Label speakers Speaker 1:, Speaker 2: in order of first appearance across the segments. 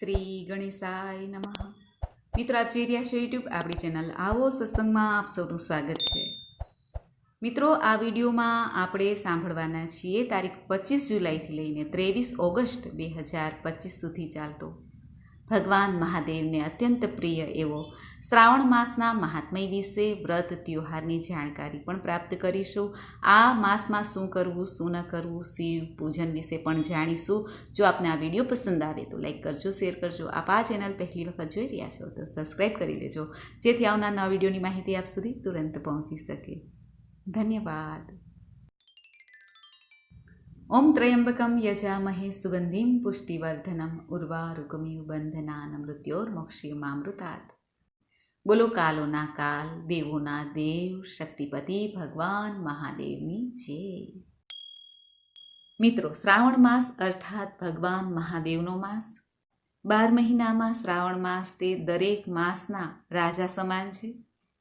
Speaker 1: શ્રી ગણેશાય નમઃ. મિત્રો, આપ જોઈ રહ્યા છો યુટ્યુબ આપણી ચેનલ આવો સત્સંગમાં આપ સૌનું સ્વાગત છે. મિત્રો, આ વિડીયોમાં આપણે સાંભળવાના છીએ, તારીખ પચીસ જુલાઈથી લઈને ત્રેવીસ ઓગસ્ટ બે હજાર પચીસ સુધી ચાલતો ભગવાન મહાદેવને અત્યંત પ્રિય એવો શ્રાવણ માસના મહાત્મય વિશે વ્રત, ત્યોહારની જાણકારી પણ પ્રાપ્ત કરીશું. આ માસમાં શું કરવું, શું ન કરવું, શિવ પૂજન વિશે પણ જાણીશું. જો આપને આ વીડિયો પસંદ આવે તો લાઈક કરજો, શેર કરજો. આપ આ ચેનલ પહેલી વખત જોઈ રહ્યા છો તો સબસ્ક્રાઈબ કરી લેજો. જેથી આવનાર નવા વિડીયોની માહિતી આપ સુધી તુરંત પહોંચી શકે. ધન્યવાદ. ઓમ ત્રયંબકમ યજામહે સુગંધિમ પુષ્ટિવર્ધનમ ઉર્વારુકમિવ બંધનાન મૃત્યોર્મોક્ષ્યમામૃતાત બોલો કાલોના કાલ દેવોના દેવ શક્તિપતિ ભગવાન મહાદેવની છે મિત્રો શ્રાવણ માસ અર્થાત ભગવાન મહાદેવનો માસ બાર મહિનામાં શ્રાવણ માસ તે દરેક માસના રાજા સમાન છે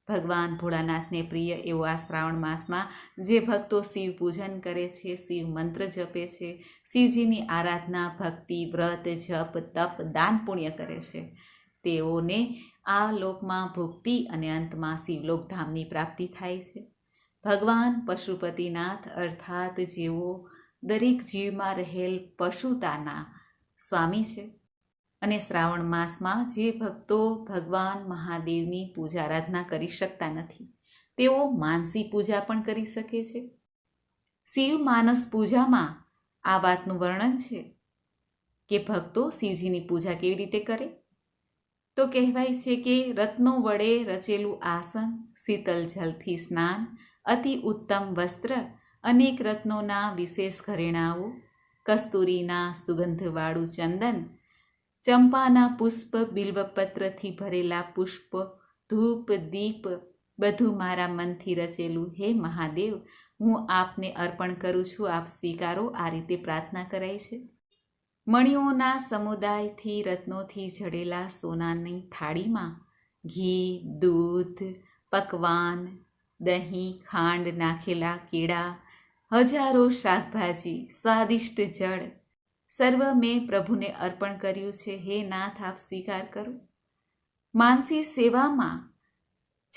Speaker 1: ભગવાન ભોળાનાથને પ્રિય એવો આ શ્રાવણ માસમાં જે ભક્તો શિવ પૂજન કરે છે, શિવ મંત્ર જપે છે, શિવજીની આરાધના, ભક્તિ, વ્રત, જપ, તપ, દાન પુણ્ય કરે છે. તેઓને આ લોકમાં ભુક્તિ અને અંતમાં શિવલોકધામની પ્રાપ્તિ થાય છે. ભગવાન પશુપતિનાથ અર્થાત જેઓ દરેક જીવમાં રહેલ પશુતાના સ્વામી છે. અને શ્રાવણ માસમાં જે ભક્તો ભગવાન મહાદેવની પૂજા આરાધના કરી શકતા નથી, તેઓ માનસી પૂજા પણ કરી શકે છે. શિવ માનસ પૂજામાં આ વાતનું વર્ણન છે કે ભક્તો શિવજીની પૂજા કેવી રીતે કરે? તો કહેવાય છે કે રત્નો વડે રચેલું આસન, શીતલ જલથી સ્નાન, અતિ ઉત્તમ વસ્ત્ર, અનેક રત્નોના વિશેષ ઘરેણાઓ, કસ્તુરીના સુગંધવાળું ચંદન ચંપાના પુષ્પ બિલ્વપત્રથી ભરેલા પુષ્પ, ધૂપ, દીપ, બધું મારા મનથી રચેલું. હે મહાદેવ, હું આપને અર્પણ કરું છું. આપ સ્વીકારો, આ રીતે પ્રાર્થના કરાય છે. મણિઓના સમુદાયથી, રત્નોથી જડેલા સોનાની થાળીમાં ઘી, દૂધ, પકવાન, દહીં, ખાંડ નાખેલા કેળા, હજારો શાકભાજી, સ્વાદિષ્ટ જળ સર્વ મેં પ્રભુને અર્પણ કર્યું છે. હે નાથ, આપ સ્વીકાર કરો. માનસી સેવામાં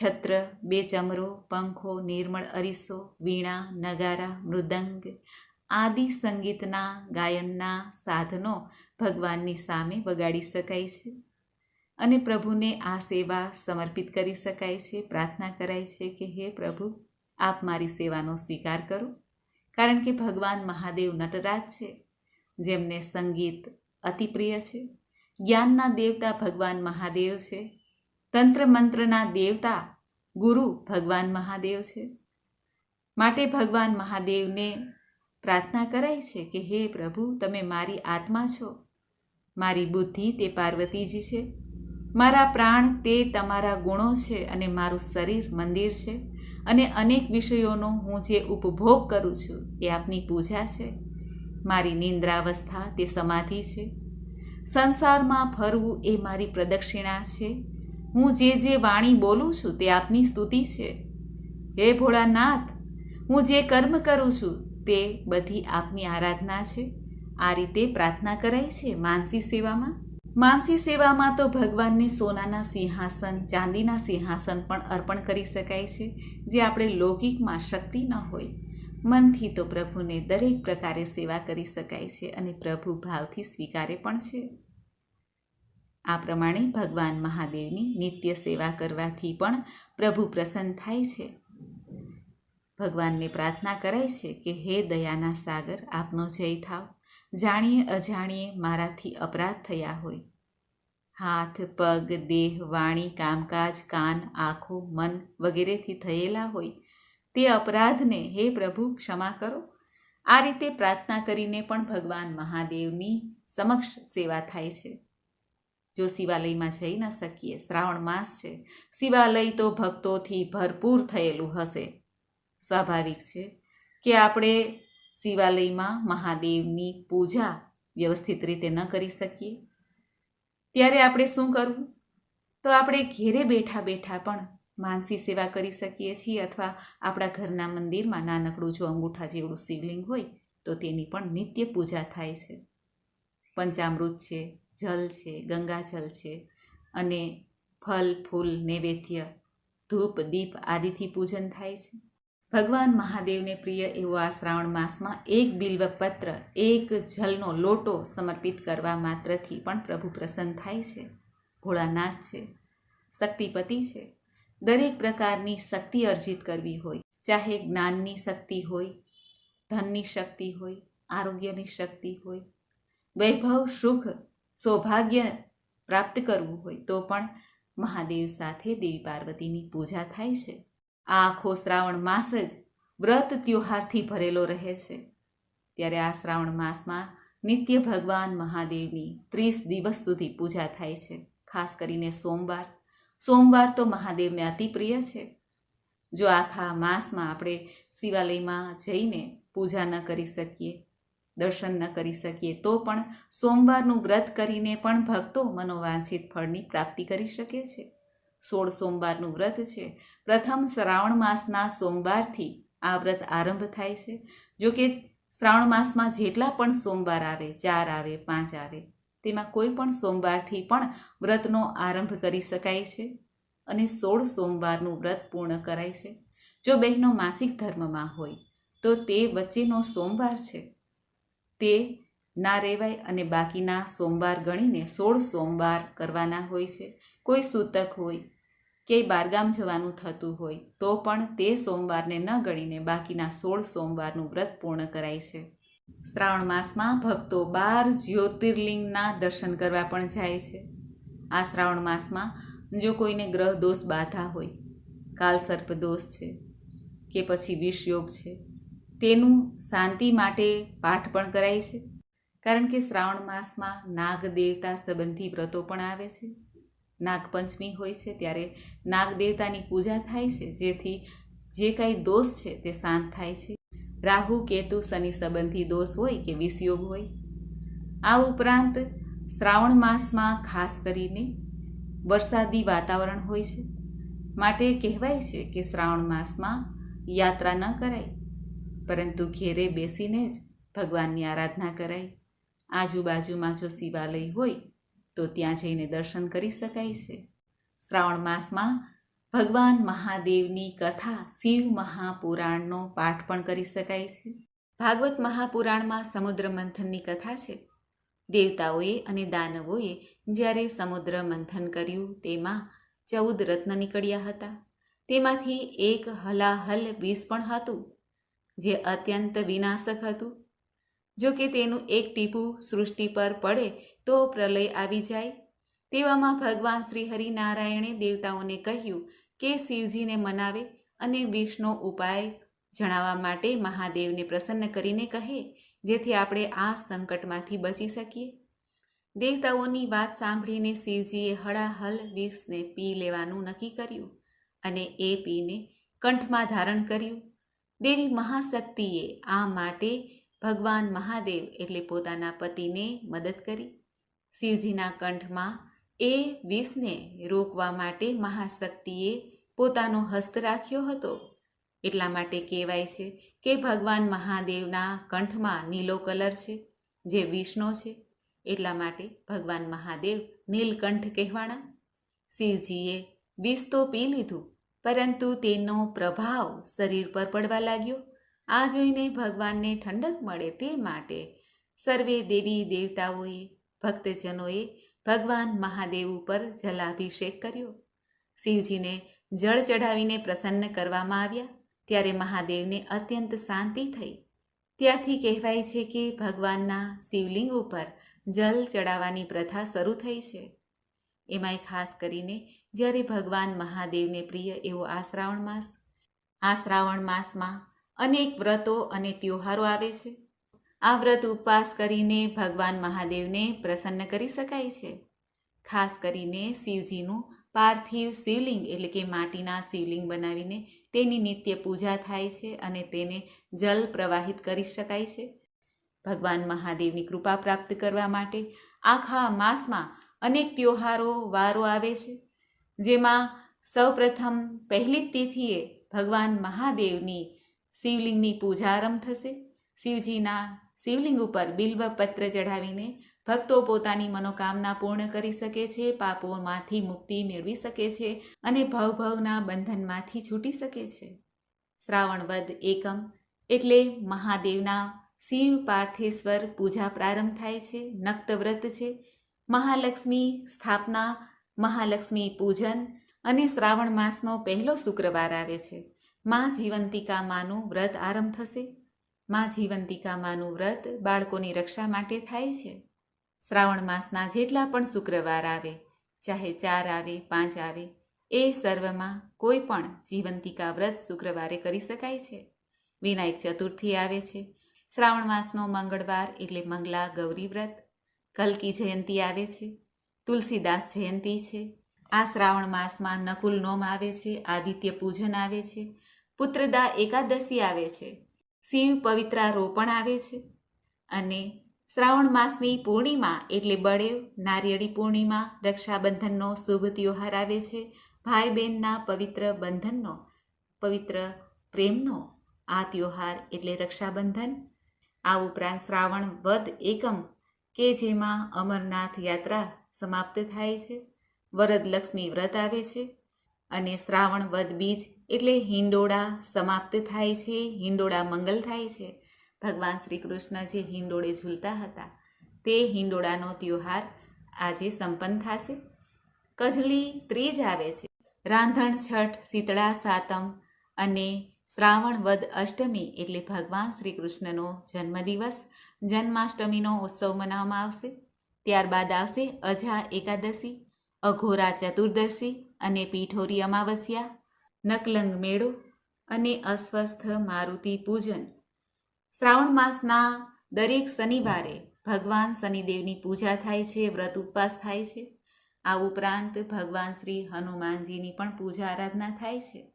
Speaker 1: છત્ર, બે ચમરો, પંખો, નિર્મળ અરીસો, વીણા, નગારા, મૃદંગ આદિ સંગીતના, ગાયનના સાધનો ભગવાનની સામે વગાડી શકાય છે અને પ્રભુને આ સેવા સમર્પિત કરી શકાય છે. પ્રાર્થના કરાય છે કે, હે પ્રભુ, આપ મારી સેવાનો સ્વીકાર કરો. કારણ કે ભગવાન મહાદેવ નટરાજ છે. જેમને સંગીત અતિ પ્રિય છે. જ્ઞાનના દેવતા ભગવાન મહાદેવ છે. તંત્ર મંત્રના દેવતા ગુરુ ભગવાન મહાદેવ છે. માટે ભગવાન મહાદેવને પ્રાર્થના કરાય છે કે, હે પ્રભુ, તમે મારી આત્મા છો. મારી બુદ્ધિ તે પાર્વતીજી છે. મારા પ્રાણ તે તમારા ગુણો છે અને મારું શરીર મંદિર છે. અને અનેક વિષયોનો હું જે ઉપભોગ કરું છું એ આપની પૂજા છે. મારી નિંદ્રાવસ્થા તે સમાધિ છે. સંસારમાં ફરવું એ મારી પ્રદક્ષિણા છે. હું જે જે વાણી બોલું છું તે આપની સ્તુતિ છે. હે ભોળાનાથ, હું જે કર્મ કરું છું તે બધી આપની આરાધના છે. આ રીતે પ્રાર્થના કરાય છે માનસી સેવામાં. માનસી સેવામાં તો ભગવાનને સોનાના સિંહાસન, ચાંદીના સિંહાસન પણ અર્પણ કરી શકાય છે, જે આપણે લૌકિકમાં શક્તિ ન હોય. મનથી તો પ્રભુને દરેક પ્રકારે સેવા કરી શકાય છે અને પ્રભુ ભાવથી સ્વીકારે પણ છે. આ પ્રમાણે ભગવાન મહાદેવની નિત્ય સેવા કરવાથી પણ પ્રભુ પ્રસન્ન થાય છે. ભગવાનને પ્રાર્થના કરાય છે કે, હે દયાના સાગર, આપનો જય થાવ. જાણીએ અજાણીએ મારાથી અપરાધ થયા હોય. હાથ, પગ, દેહ, વાણી, કામકાજ, કાન, આંખો, મન વગેરેથી થયેલા હોય તે અપરાધને, હે પ્રભુ, ક્ષમા કરો. આ રીતે પ્રાર્થના કરીને પણ ભગવાન મહાદેવની સમક્ષ સેવા થાય છે. જો શિવાલયમાં જઈ ન શકીએ, શ્રાવણ માસ છે, શિવાલય તો ભક્તોથી ભરપૂર થયેલું હશે. સ્વાભાવિક છે કે આપણે શિવાલયમાં મહાદેવની પૂજા વ્યવસ્થિત રીતે ન કરી શકીએ. ત્યારે આપણે શું કરવું? તો આપણે ઘેરે બેઠા બેઠા પણ માનસી સેવા કરી શકીએ છીએ અથવા આપણા ઘરના મંદિરમાં નાનકડું જો અંગૂઠા જેવડું શિવલિંગ હોય, તો તેની પણ નિત્ય પૂજા થાય છે. પંચામૃત છે, જલ છે, ગંગાજલ છે અને ફલ, ફૂલ, નૈવેદ્ય, ધૂપ, દીપ આદિથી પૂજન થાય છે. ભગવાન મહાદેવને પ્રિય એવો આ શ્રાવણ માસમાં એક બિલ્વપત્ર, એક જલનો લોટો સમર્પિત કરવા માત્રથી પણ પ્રભુ પ્રસન્ન થાય છે. ભોળાનાથ છે, શક્તિપતિ છે દરેક પ્રકારની શક્તિ અર્જિત કરવી હોય. ચાહે જ્ઞાનની શક્તિ હોય, ધનની શક્તિ હોય, આરોગ્યની શક્તિ હોય. વૈભવ, સુખ, સૌભાગ્ય પ્રાપ્ત કરવું હોય તો પણ મહાદેવ સાથે દેવી પાર્વતીની પૂજા થાય છે. આ આખો શ્રાવણ માસ જ વ્રત ત્યોહારથી ભરેલો રહે છે. ત્યારે આ શ્રાવણ માસમાં નિત્ય ભગવાન મહાદેવની ત્રીસ દિવસ સુધી પૂજા થાય છે. ખાસ કરીને સોમવાર સોમવાર તો મહાદેવને અતિ પ્રિય છે. જો આખા માસમાં આપણે શિવાલયમાં જઈને પૂજા ન કરી શકીએ, દર્શન ન કરી શકીએ, તો પણ સોમવારનું વ્રત કરીને પણ ભક્તો મનોવાંછિત ફળની પ્રાપ્તિ કરી શકે છે. સોળ સોમવારનું વ્રત છે. પ્રથમ શ્રાવણ માસના સોમવારથી આ વ્રત આરંભ થાય છે. જો કે શ્રાવણ માસમાં જેટલા પણ સોમવાર આવે, ચાર આવે, પાંચ આવે તેમાં કોઈ પણ સોમવારથી પણ વ્રતનો આરંભ કરી શકાય છે અને સોળ સોમવારનું વ્રત પૂર્ણ કરાય છે. જો બહેનો માસિક ધર્મમાં હોય, તો તે વચ્ચેનો સોમવાર છે. તે ના રહેવાય અને બાકીના સોમવાર ગણીને સોળ સોમવાર કરવાના હોય છે. કોઈ સૂતક હોય કે બારગામ જવાનું થતું હોય, તો પણ તે સોમવારને ન ગણીને બાકીના સોળ સોમવારનું વ્રત પૂર્ણ કરાય છે. શ્રાવણ માસમાં ભક્તો બાર જ્યોતિર્લિંગના દર્શન કરવા પણ જાય છે. આ શ્રાવણ માસમાં જો કોઈને ગ્રહ દોષ બાધા હોય કાલ સર્પ દોષ છે કે પછી વિષયોગ છે, તેનું શાંતિ માટે પાઠ પણ કરાય છે. કારણ કે શ્રાવણ માસમાં નાગ દેવતા સંબંધી વ્રતો પણ આવે છે. નાગપંચમી હોય છે ત્યારે નાગ દેવતાની પૂજા થાય છે, જેથી જે કાંઈ દોષ છે તે શાંત થાય છે. રાહુ, કેતુ, શનિ સંબંધી દોષ હોય કે વિષયોગ હોય? આ ઉપરાંત શ્રાવણ માસમાં ખાસ કરીને વરસાદી વાતાવરણ હોય છે. માટે કહેવાય છે કે શ્રાવણ માસમાં યાત્રા ન કરાય, પરંતુ ઘેરે બેસીને જ ભગવાનની આરાધના કરાય. આજુબાજુમાં જો શિવાલય હોય, તો ત્યાં જઈને દર્શન કરી શકાય છે. શ્રાવણ માસમાં ભગવાન મહાદેવની કથા શિવ મહાપુરાણનો પાઠ પણ કરી શકાય છે. ભાગવત મહાપુરાણમાં સમુદ્ર મંથનની કથા છે. દેવતાઓએ અને દાનવોએ જ્યારે સમુદ્ર મંથન કર્યું તેમાં ચૌદ રત્ન નીકળ્યા હતા. તેમાંથી એક હલાહલ વિષ પણ હતું, જે અત્યંત વિનાશક હતું. જો કે તેનું એક ટીપું સૃષ્ટિ પર પડે તો પ્રલય આવી જાય. તેવામાં ભગવાન શ્રી હરિનારાયણે દેવતાઓને કહ્યું કે શિવજીને મનાવે અને વિષનો ઉપાય જણાવવા માટે મહાદેવને પ્રસન્ન કરીને કહે, જેથી આપણે આ સંકટમાંથી બચી શકીએ. દેવતાઓની વાત સાંભળીને શિવજીએ હળાહલ વિષને પી લેવાનું નક્કી કર્યું અને એ પીને કંઠમાં ધારણ કર્યું. દેવી મહાશક્તિએ આ માટે ભગવાન મહાદેવ એટલે પોતાના પતિને મદદ કરી. શિવજીના કંઠમાં એ વિષને રોકવા માટે મહાશક્તિએ પોતાનો હસ્ત રાખ્યો હતો. એટલા માટે કહેવાય છે કે ભગવાન મહાદેવના કંઠમાં નીલો કલર છે, જે વિષ્ણુ છે. એટલા માટે ભગવાન મહાદેવ નીલકંઠ કહેવાણા શિવજીએ વિષ તો પી લીધું, પરંતુ તેનો પ્રભાવ શરીર પર પડવા લાગ્યો. આ જોઈને ભગવાનને ઠંડક મળે તે માટે સર્વે દેવી દેવતાઓએ, ભક્તજનોએ ભગવાન મહાદેવ ઉપર જલાભિષેક કર્યો. શિવજીને જળ ચઢાવીને પ્રસન્ન કરવામાં આવ્યા, ત્યારે મહાદેવને અત્યંત શાંતિ થઈ. ત્યારથી કહેવાય છે કે ભગવાનના શિવલિંગ ઉપર જલ ચડાવવાની પ્રથા શરૂ થઈ છે. એમાંય ખાસ કરીને જ્યારે ભગવાન મહાદેવને પ્રિય એવો આ શ્રાવણ માસ. આ શ્રાવણ માસમાં અનેક વ્રતો અને ત્યોહારો આવે છે. આ વ્રત ઉપવાસ કરીને ભગવાન મહાદેવને પ્રસન્ન કરી શકાય છે. ખાસ કરીને શિવજીનું પાર્થિવ શિવલિંગ એટલે કે માટીના શિવલિંગ બનાવીને તેની નિત્ય પૂજા થાય છે અને તેને જલ પ્રવાહિત કરી શકાય છે. ભગવાન મહાદેવની કૃપા પ્રાપ્ત કરવા માટે આખા માસમાં અનેક ત્યોહારો, વારો આવે છે. જેમાં સૌપ્રથમ પહેલી તિથિએ ભગવાન મહાદેવની શિવલિંગની પૂજા આરંભ થશે. શિવજીના શિવલિંગ ઉપર બિલ્વ પત્ર ચઢાવીને ભક્તો પોતાની મનોકામના પૂર્ણ કરી શકે છે, પાપોમાંથી મુક્તિ મેળવી શકે છે અને ભવભવના બંધનમાંથી છૂટી શકે છે. શ્રાવણ વદ એકમ એટલે મહાદેવના શિવ પાર્થેશ્વર પૂજા પ્રારંભ થાય છે, નક્તવ્રત છે. મહાલક્ષ્મી સ્થાપના, મહાલક્ષ્મી પૂજન અને શ્રાવણ માસનો પહેલો શુક્રવાર આવે છે. માં જીવંતિકા માનું વ્રત આરંભ થશે. માં જીવંતિકા માનું વ્રત બાળકોની રક્ષા માટે થાય છે. શ્રાવણ માસના જેટલા પણ શુક્રવાર આવે, ચાહે ચાર આવે, પાંચ આવે, એ સર્વમાં કોઈ પણ જીવંતિકા વ્રત શુક્રવારે કરી શકાય છે. વિનાયક ચતુર્થી આવે છે. શ્રાવણ માસનો મંગળવાર એટલે મંગલા ગૌરી વ્રત. કલ્કી જયંતી આવે છે. તુલસીદાસ જયંતી છે. આ શ્રાવણ માસમાં નકુલ નોમ આવે છે. આદિત્ય પૂજન આવે છે. પુત્રદા એકાદશી આવે છે. શિવ પવિત્રા રોપણ આવે છે. અને શ્રાવણ માસની પૂર્ણિમા એટલે બળેવ, નારિયેળી પૂર્ણિમા, રક્ષાબંધનનો શુભ ત્યોહાર આવે છે. ભાઈ બહેનના પવિત્ર બંધનનો, પવિત્ર પ્રેમનો આ ત્યોહાર એટલે રક્ષાબંધન. આ ઉપરાંત શ્રાવણ વદ એકમ, કે જેમાં અમરનાથ યાત્રા સમાપ્ત થાય છે. વરદ લક્ષ્મી વ્રત આવે છે. અને શ્રાવણ વદ બીજ એટલે હિંડોળા સમાપ્ત થાય છે. હિંડોળા મંગલ થાય છે. ભગવાન શ્રી કૃષ્ણ જે હિંડોળે ઝૂલતા હતા, તે હિંડોળાનો ત્યોહાર આજે સંપન્ન થશે. કજલી ત્રીજ આવે છે. રાંધણ છઠ, શીતળા સાતમ અને શ્રાવણ વદ અષ્ટમી એટલે ભગવાન શ્રી કૃષ્ણનો જન્મદિવસ, જન્માષ્ટમીનો ઉત્સવ મનાવવામાં આવશે. ત્યારબાદ આવશે અજા એકાદશી, અઘોરા ચતુર્દશી અને પીઠોરી અમાવસ્યા, નકલંગ મેળો અને અસ્વસ્થ મારુતિ પૂજન. શ્રાવણ માસના દરેક શનિવારે ભગવાન શનિદેવની પૂજા થાય છે, વ્રત ઉપવાસ થાય છે. આ ઉપરાંત ભગવાન શ્રી હનુમાનજીની પણ પૂજા આરાધના થાય છે.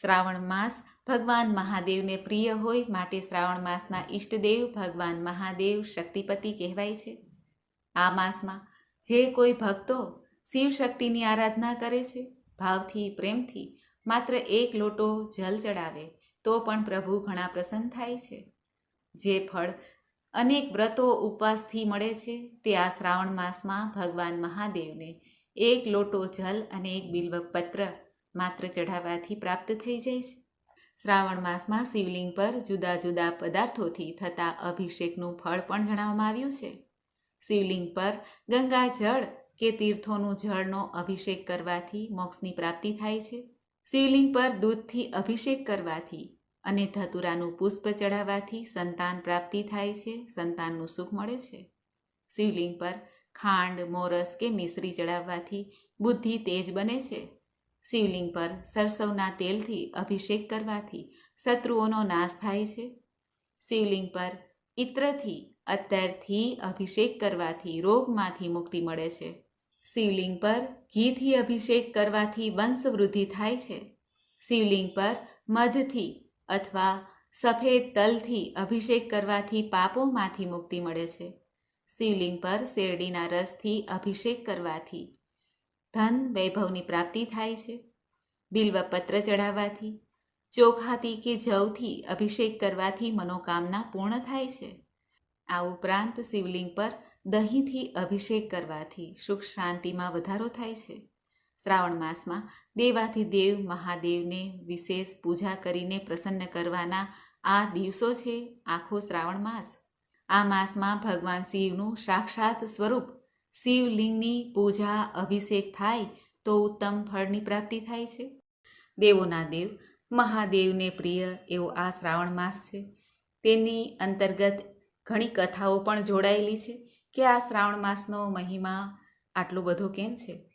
Speaker 1: શ્રાવણ માસ ભગવાન મહાદેવને પ્રિય હોય માટે શ્રાવણ માસના ઈષ્ટદેવ ભગવાન મહાદેવ શક્તિપતિ કહેવાય છે. આ માસમાં જે કોઈ ભક્તો શિવ શક્તિની આરાધના કરે છે, ભાવથી, પ્રેમથી માત્ર એક લોટો જલ ચડાવે તો પણ પ્રભુ ઘણા પ્રસન્ન થાય છે. જે ફળ અનેક વ્રતો ઉપવાસથી મળે છે, તે આ શ્રાવણ માસમાં ભગવાન મહાદેવને એક લોટો જલ અને એક બિલ્વપત્ર માત્ર ચઢાવવાથી પ્રાપ્ત થઈ જાય છે. શ્રાવણ માસમાં શિવલિંગ પર જુદા જુદા પદાર્થોથી થતા અભિષેકનું ફળ પણ જણાવવામાં આવ્યું છે. શિવલિંગ પર ગંગા જળ કે તીર્થોનું જળનો અભિષેક કરવાથી મોક્ષની પ્રાપ્તિ થાય છે. શિવલિંગ પર દૂધથી અભિષેક કરવાથી અને ધતુરાનું પુષ્પ ચડાવવાથી સંતાન પ્રાપ્તિ થાય છે, સંતાનનું સુખ મળે છે. શિવલિંગ પર ખાંડ, મોરસ કે મિશ્રી ચડાવવાથી બુદ્ધિ તેજ બને છે. શિવલિંગ પર સરસવના તેલથી અભિષેક કરવાથી શત્રુઓનો નાશ થાય છે. શિવલિંગ પર ઇત્રથી અત્યારથી અભિષેક કરવાથી રોગમાંથી મુક્તિ મળે છે. શિવલિંગ પર ઘીથી અભિષેક કરવાથી વંશવૃદ્ધિ થાય છે. શિવલિંગ પર મધથી અથવા સફેદ તલથી અભિષેક કરવાથી પાપોમાંથી મુક્તિ મળે છે. શિવલિંગ પર શેરડીના રસથી અભિષેક કરવાથી ધન વૈભવની પ્રાપ્તિ થાય છે. બિલ્વપત્ર ચઢાવવાથી, ચોખાથી કે જવથી અભિષેક કરવાથી મનોકામના પૂર્ણ થાય છે. આ ઉપરાંત શિવલિંગ પર દહીંથી અભિષેક કરવાથી સુખ શાંતિમાં વધારો થાય છે. શ્રાવણ માસમાં દેવાથી દેવ મહાદેવને વિશેષ પૂજા કરીને પ્રસન્ન કરવાના આ દિવસો છે આખો શ્રાવણ માસ. આ માસમાં ભગવાન શિવનું સાક્ષાત સ્વરૂપ શિવલિંગની પૂજા, અભિષેક થાય તો ઉત્તમ ફળની પ્રાપ્તિ થાય છે. દેવોના દેવ મહાદેવને પ્રિય એવો આ શ્રાવણ માસ છે. તેની અંતર્ગત ઘણી કથાઓ પણ જોડાયેલી છે કે આ શ્રાવણ માસનો મહિમા આટલો બધો કેમ છે?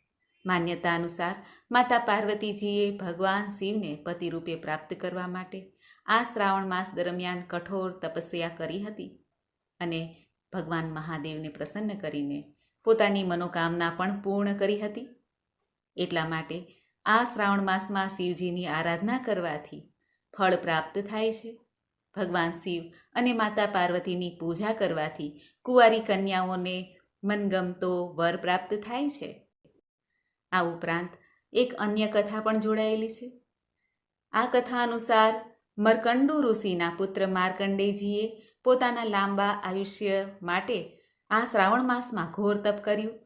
Speaker 1: માન્યતા અનુસાર માતા પાર્વતીજીએ ભગવાન શિવને પતિ રૂપે પ્રાપ્ત કરવા માટે આ શ્રાવણ માસ દરમિયાન કઠોર તપસ્યા કરી હતી અને ભગવાન મહાદેવને પ્રસન્ન કરીને પોતાની મનોકામના પણ પૂર્ણ કરી હતી. એટલા માટે આ શ્રાવણ માસમાં શિવજીની આરાધના કરવાથી ફળ પ્રાપ્ત થાય છે. ભગવાન શિવ અને માતા પાર્વતીની પૂજા કરવાથી કુંવારી કન્યાઓને મનગમતો વર પ્રાપ્ત થાય છે. આ ઉપરાંત એક અન્ય કથા પણ જોડાયેલી છે. આ કથા અનુસાર મરકંડુ ઋષિના પુત્ર માર્કંડેજીએ પોતાના લાંબા આયુષ્ય માટે આ શ્રાવણ માસમાં ઘોર તપ કર્યું.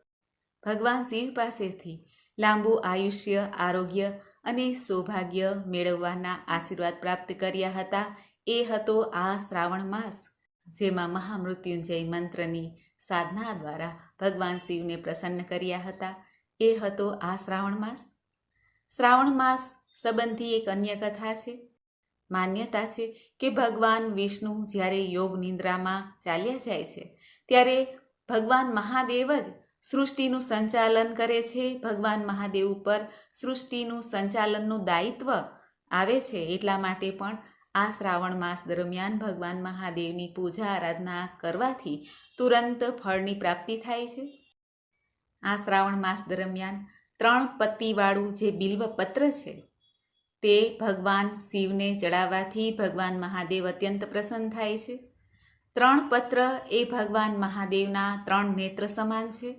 Speaker 1: ભગવાન શિવ પાસેથી લાંબુ આયુષ્ય, આરોગ્ય અને સૌભાગ્ય મેળવવાના આશીર્વાદ પ્રાપ્ત કર્યા હતા. એ હતો આ શ્રાવણ માસ, જેમાં મહામૃત્યુંજય મંત્રની સાધના દ્વારા ભગવાન શિવને પ્રસન્ન કર્યા હતા. એ હતો આ શ્રાવણ માસ. શ્રાવણ માસ સંબંધી એક અન્ય કથા છે. માન્યતા છે કે ભગવાન વિષ્ણુ જ્યારે યોગ નિંદ્રામાં ચાલ્યા જાય છે, ત્યારે ભગવાન મહાદેવ જ સૃષ્ટિનું સંચાલન કરે છે. ભગવાન મહાદેવ ઉપર સૃષ્ટિનું સંચાલનનું દાયિત્વ આવે છે એટલા માટે પણ આ શ્રાવણ માસ દરમિયાન ભગવાન મહાદેવની પૂજા આરાધના કરવાથી તુરંત ફળની પ્રાપ્તિ થાય છે. આ શ્રાવણ માસ દરમિયાન ત્રણ પત્તીવાળું જે બિલ્વપત્ર છે, તે ભગવાન શિવને ચડાવવાથી ભગવાન મહાદેવ અત્યંત પ્રસન્ન થાય છે. ત્રણ પત્ર એ ભગવાન મહાદેવના ત્રણ નેત્ર સમાન છે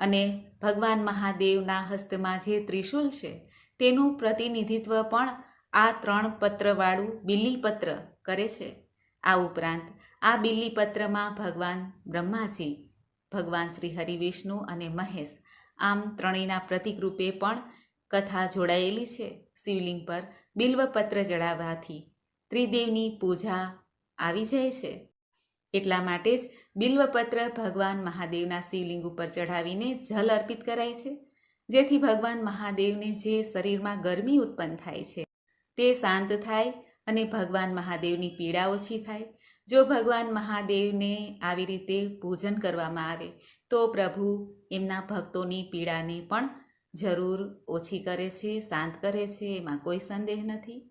Speaker 1: અને ભગવાન મહાદેવના હસ્તમાં જે ત્રિશુલ છે, તેનું પ્રતિનિધિત્વ પણ આ ત્રણ પત્રવાળું બિલ્લીપત્ર કરે છે. આ ઉપરાંત આ બિલ્લીપત્રમાં ભગવાન બ્રહ્માજી ભગવાન શ્રી હરિવિષ્ણુ અને મહેશ આમ ત્રણેયના પ્રતિકરૂપે પણ કથા જોડાયેલી છે. શિવલિંગ પર બિલ્વપત્ર ચડાવવાથી ત્રિદેવની પૂજા આવી જાય છે. એટલા માટે જ બિલ્વપત્ર ભગવાન મહાદેવના શિવલિંગ ઉપર ચઢાવીને જલ અર્પિત કરાય છે. જેથી ભગવાન મહાદેવને જે શરીરમાં ગરમી ઉત્પન્ન થાય છે તે શાંત થાય અને ભગવાન મહાદેવની પીડા ઓછી થાય. જો ભગવાન મહાદેવને આવી રીતે પૂજન કરવામાં આવે, તો પ્રભુ એમના ભક્તોની પીડાને પણ જરૂર ઓછી કરે છે, શાંત કરે છે, એમાં કોઈ સંદેહ નથી.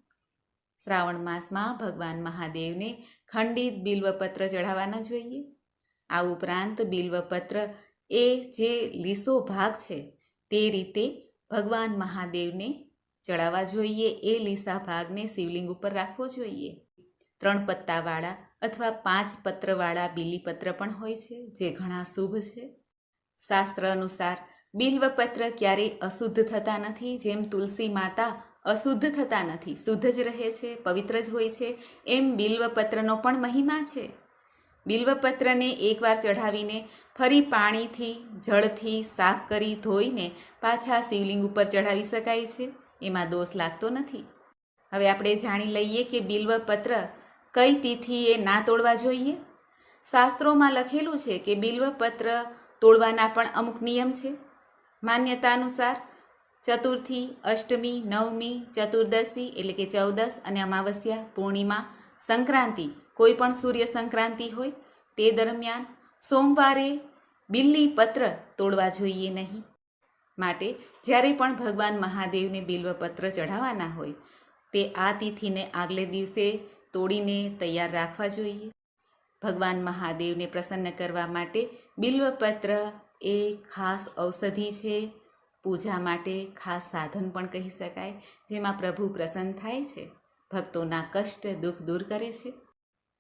Speaker 1: શ્રાવણ માસમાં ભગવાન મહાદેવને ખંડિત બિલ્વપત્ર ચઢાવવાના જોઈએ. આ ઉપરાંત બિલ્વપત્ર એ જે લીસો ભાગ છે, તે રીતે ભગવાન મહાદેવને ચડાવવા જોઈએ. એ લીસા ભાગને શિવલિંગ ઉપર રાખવો જોઈએ. ત્રણ પત્તાવાળા અથવા પાંચ પત્રવાળા બિલીપત્ર પણ હોય છે, જે ઘણા શુભ છે. શાસ્ત્ર અનુસાર, બિલ્વપત્ર ક્યારેય અશુદ્ધ થતા નથી, જેમ તુલસી માતા અશુદ્ધ થતા નથી, શુદ્ધ જ રહે છે, પવિત્ર જ હોય છે, એમ બિલ્વપત્રનો પણ મહિમા છે. બિલ્વપત્રને એકવાર ચઢાવીને ફરી પાણીથી, જળથી સાફ કરી ધોઈને પાછા શિવલિંગ ઉપર ચઢાવી શકાય છે, એમાં દોષ લાગતો નથી. હવે આપણે જાણી લઈએ કે બિલ્વપત્ર કઈ તિથિએ ના તોડવા જોઈએ? શાસ્ત્રોમાં લખેલું છે કે બિલ્વપત્ર તોડવાના પણ અમુક નિયમ છે. માન્યતા અનુસાર ચતુર્થી, અષ્ટમી, નવમી, ચતુર્દશી એટલે કે ચૌદસ અને અમાવસ્યા, પૂર્ણિમા, સંક્રાંતિ, કોઈ પણ સૂર્ય સંક્રાંતિ હોય, તે દરમિયાન સોમવારે બિલ્લી પત્ર તોડવા જોઈએ નહીં. માટે જ્યારે પણ ભગવાન મહાદેવને બિલ્વપત્ર ચઢાવવાના હોય, તે આ તિથિને આગલે દિવસે તોડીને તૈયાર રાખવા જોઈએ. ભગવાન મહાદેવને પ્રસન્ન કરવા માટે બિલ્વપત્ર એ ખાસ ઔષધિ છે. પૂજા માટે ખાસ સાધન પણ કહી શકાય, જેમાં પ્રભુ પ્રસન્ન થાય છે. ભક્તોના કષ્ટ, દુઃખ દૂર કરે છે.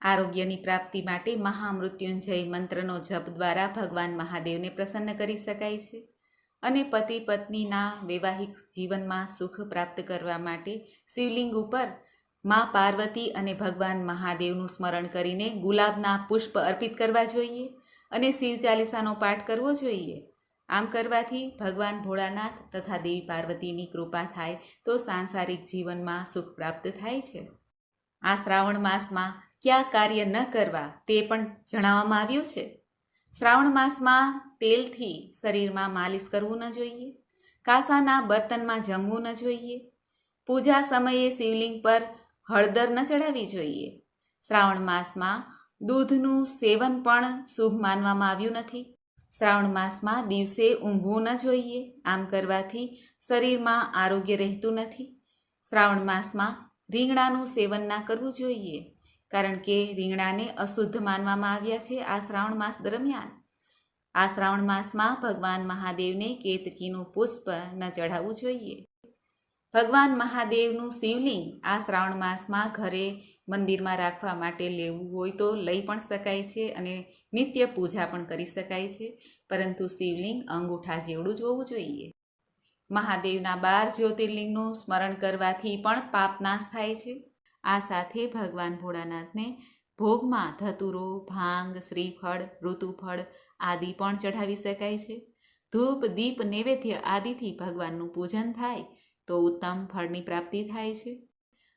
Speaker 1: આરોગ્યની પ્રાપ્તિ માટે મહામૃત્યુંજય મંત્રનો જપ દ્વારા ભગવાન મહાદેવને પ્રસન્ન કરી શકાય છે. અને પતિ પત્નીના વૈવાહિક જીવનમાં સુખ પ્રાપ્ત કરવા માટે શિવલિંગ ઉપર મા પાર્વતી અને ભગવાન મહાદેવનું સ્મરણ કરીને ગુલાબના પુષ્પ અર્પિત કરવા જોઈએ અને શિવ ચાલીસાનો પાઠ કરવો જોઈએ. આમ કરવાથી ભગવાન ભોળાનાથ તથા દેવી પાર્વતીની કૃપા થાય તો સાંસારિક જીવનમાં સુખ પ્રાપ્ત થાય છે. આ શ્રાવણ માસમાં કયા કાર્ય ન કરવા તે પણ જણાવવામાં આવ્યું છે. શ્રાવણ માસમાં તેલથી શરીરમાં માલિશ કરવું ન જોઈએ. કાસાના બર્તનમાં જમવું ન જોઈએ. પૂજા સમયે શિવલિંગ પર હળદર ન ચડાવવી જોઈએ. શ્રાવણ માસમાં દૂધનું સેવન પણ શુભ માનવામાં આવ્યું નથી. શ્રાવણ માસમાં દિવસે ઊંઘવું ન જોઈએ, આમ કરવાથી શરીરમાં આરોગ્ય રહેતું નથી. શ્રાવણ માસમાં રીંગણાનું સેવન ના કરવું જોઈએ, કારણ કે રીંગણાને અશુદ્ધ માનવામાં આવ્યા છે આ શ્રાવણ માસ દરમિયાન. આ શ્રાવણ માસમાં ભગવાન મહાદેવને કેતકીનું પુષ્પ ન ચઢાવવું જોઈએ. ભગવાન મહાદેવનું શિવલિંગ આ શ્રાવણ માસમાં ઘરે મંદિરમાં રાખવા માટે લેવું હોય તો લઈ પણ શકાય છે અને નિત્ય પૂજા પણ કરી શકાય છે. પરંતુ શિવલિંગ અંગૂઠા જેવડું જ હોવું જોઈએ. મહાદેવના બાર જ્યોતિર્લિંગનું સ્મરણ કરવાથી પણ પાપ નાશ થાય છે. આ સાથે ભગવાન ભોળાનાથને ભોગમાં ધતુરો, ભાંગ, શ્રીફળ, ઋતુફળ આદિ પણ ચઢાવી શકાય છે. ધૂપ, દીપ, નૈવેદ્ય આદિથી ભગવાનનું પૂજન થાય તો ઉત્તમ ફળની પ્રાપ્તિ થાય છે.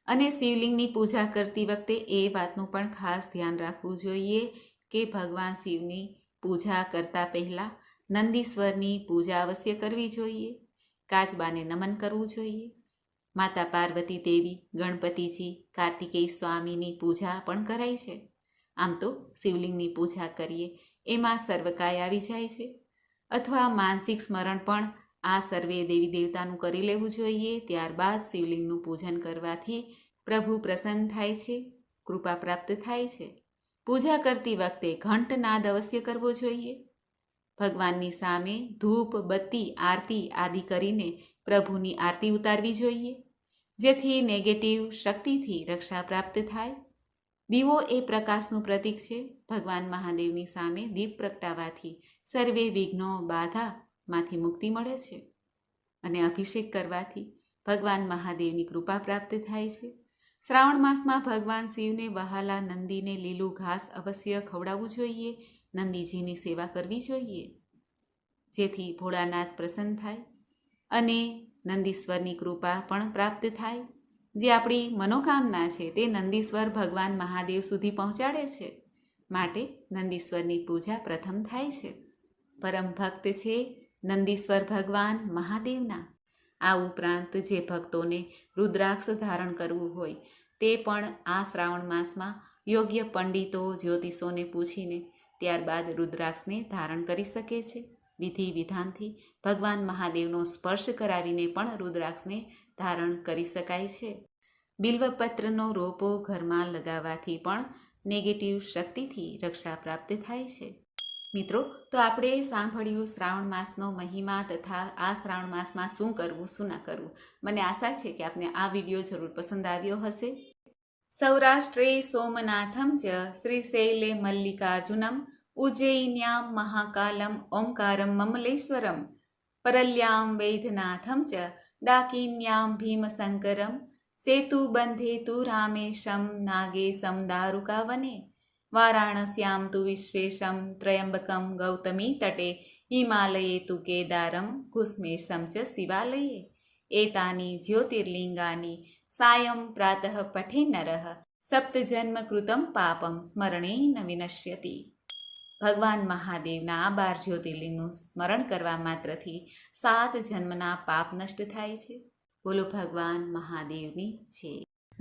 Speaker 1: અને શિવલિંગની પૂજા કરતી વખતે એ વાતનું પણ ખાસ ધ્યાન રાખવું જોઈએ કે ભગવાન શિવની પૂજા કરતા પહેલાં નંદીશ્વરની પૂજા અવશ્ય કરવી જોઈએ. કાચબાને નમન કરવું જોઈએ. માતા પાર્વતી દેવી, ગણપતિજી, કાર્તિકેય સ્વામીની પૂજા પણ કરાય છે. આમ તો શિવલિંગની પૂજા કરીએ એમાં સર્વકાય આવી જાય છે. અથવા માનસિક સ્મરણ પણ આ સર્વે દેવી દેવતાનું કરી લેવું જોઈએ. ત્યારબાદ શિવલિંગનું પૂજન કરવાથી પ્રભુ પ્રસન્ન થાય છે, કૃપા પ્રાપ્ત થાય છે. પૂજા કરતી વખતે ઘંટ નાદ અવશ્ય કરવો જોઈએ. ભગવાનની સામે ધૂપ, બત્તી, આરતી આદિ કરીને પ્રભુની આરતી ઉતારવી જોઈએ, જેથી નેગેટિવ શક્તિથી રક્ષા પ્રાપ્ત થાય. દીવો એ પ્રકાશનું પ્રતીક છે. ભગવાન મહાદેવની સામે દીપ પ્રગટાવાથી સર્વે વિઘ્નો બાધામાંથી મુક્તિ મળે છે અને અભિષેક કરવાથી ભગવાન મહાદેવની કૃપા પ્રાપ્ત થાય છે. શ્રાવણ માસમાં ભગવાન શિવને વહાલા નંદીને લીલું ઘાસ અવશ્ય ખવડાવવું જોઈએ. નંદીજીની સેવા કરવી જોઈએ. જેથી ભોળાનાથ પ્રસન્ન થાય અને નંદીશ્વરની કૃપા પણ પ્રાપ્ત થાય. જે આપણી મનોકામના છે તે નંદીશ્વર ભગવાન મહાદેવ સુધી પહોંચાડે છે. માટે નંદીશ્વરની પૂજા પ્રથમ થાય છે. પરમ ભક્ત છે નંદીશ્વર ભગવાન મહાદેવના. આ ઉપરાંત જે ભક્તોને રુદ્રાક્ષ ધારણ કરવું હોય, તે પણ આ શ્રાવણ માસમાં યોગ્ય પંડિતો, જ્યોતિષોને પૂછીને ત્યારબાદ રુદ્રાક્ષને ધારણ કરી શકે છે. વિધિ વિધાનથી ભગવાન મહાદેવનો સ્પર્શ કરાવીને પણ રુદ્રાક્ષને ધારણ કરી શકાય છે. બિલ્વપત્રનો રોપો ઘરમાં લગાવવાથી પણ નેગેટિવ શક્તિથી રક્ષા પ્રાપ્ત થાય છે. મિત્રો, તો આપણે સાંભળ્યું શ્રાવણ માસનો મહિમા તથા આ શ્રાવણ માસમાં શું કરવું, શું ના કરવું? મને આશા છે કે આપને આ વીડિયો જરૂર પસંદ આવ્યો હશે. સૌરાષ્ટ્રે સોમનાથમ શ્રી શ્રીશૈલે મલ્લિકાર્જુનમ ઉજ્જૈન્યામ મહાકાલમ, ઓમકારમ મમલેશ્વરમ, પરલ્યામ વૈદ્યનાથમ ચ ડાકિન્યામ ભીમશંકરમ, સેતુબંધેતુ રામેશમ, નાગેશમ દારુકાવને વિશ્વેશમ ત્રયંબકમ ગૌતમી તટે હિમાલયે તુ કેદારમ કુસ્મેશમ ચ શિવાલયે એતાની જ્યોતિર્લિંગાની સાયં પ્રાતઃ પઠે નરઃ સપ્તજન્મ કૃતમ પાપમ સ્મરણેન વિનશ્યતિ ભગવાન મહાદેવના આ બાર જ્યોતિર્લિંગનું સ્મરણ કરવા માત્રથી સાત જન્મના પાપ નષ્ટ થાય છે। બોલો ભગવાન મહાદેવની છે